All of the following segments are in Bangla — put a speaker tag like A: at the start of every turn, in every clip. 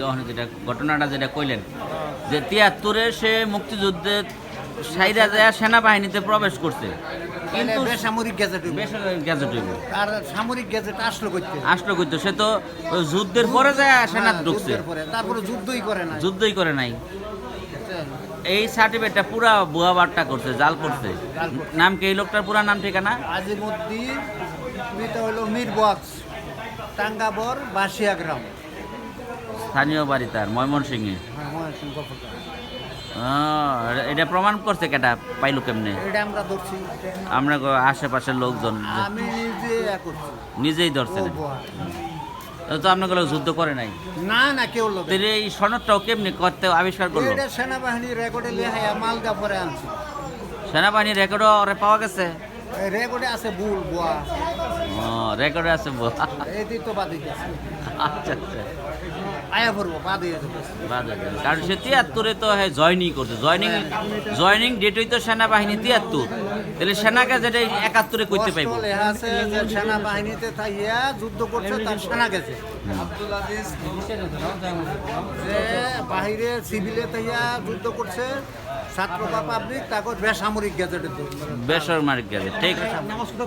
A: যখন যেটা ঘটনাটা যেটা কইলেন যে তিয়াত্তরে সে মুক্তিযুদ্ধে সাইরা যায় সেনাবাহিনীতে প্রবেশ করছে।
B: কিন্তু বেসামরিক গ্যাজেট হইব।
A: গ্যাজেট হইব।
B: আর সামরিক গ্যাজেট আসলো করতে
A: আসলো করতো সে তো যুদ্ধের পরে যায় সেনা ঢুকছে।
B: তারপরে যুদ্ধই করে না
A: যুদ্ধই করে নাই। এই সার্টিফিকেটটা পুরা বুয়া বাট্টা করছে জাল করছে। নাম কি এই লোকটার পুরা নাম ঠিকানা?
B: আজিমুদ্দিন হলো মীর বক্স টাঙ্গাবর বাসিয়া গ্রাম।
A: স্থানীয় বাড়ি তার ময়মনসিংহে। এটা প্রমাণ করছে কেটা পাইলো কেমনে?
B: আমরা
A: আশেপাশের লোকজন নিজেই ধরছেন তো আপনাগুলো যুদ্ধ করে নাই?
B: না না কেউ লোক
A: এই সনদটাও কেমনি করতে আবিষ্কার করল?
B: এটা সেনাবাহিনীর রেকর্ডে লেহাইয়া মালদা পরে আনছি।
A: সেনাবাহিনীর রেকর্ডও ওরে পাওয়া গেছে?
B: রেকর্ডে আছে বুল বুয়া।
A: রেকর্ডে আছে ব-
B: এই তো বাদে
A: আচ্ছা আচ্ছা।
B: আয়া পড়ব।
A: কারণ সে তিয়াত্তরে তো হ্যাঁ জয়নিং করছে। জয়নিং জয়নিং ডেট হইতো সেনাবাহিনী তিয়াত্তর। তাহলে সেনাকে যেটা একাত্তরে করতে পাইব।
B: সেনাবাহিনীতে থাইয়া যুদ্ধ করছে তার সেনা গেছে। যে বাহিরে সিভিলে থাইয়া যুদ্ধ করছে বেসামরিক গেজেটে
A: বেসরকারি ঠিক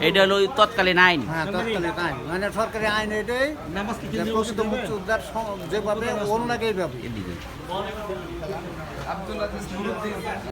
A: এটা হলো তৎকালীন আইন।
B: হ্যাঁ তৎকালীন আইন। মানে সরকারি আইন এটাই মুক্তিযোদ্ধার যেভাবে অন্য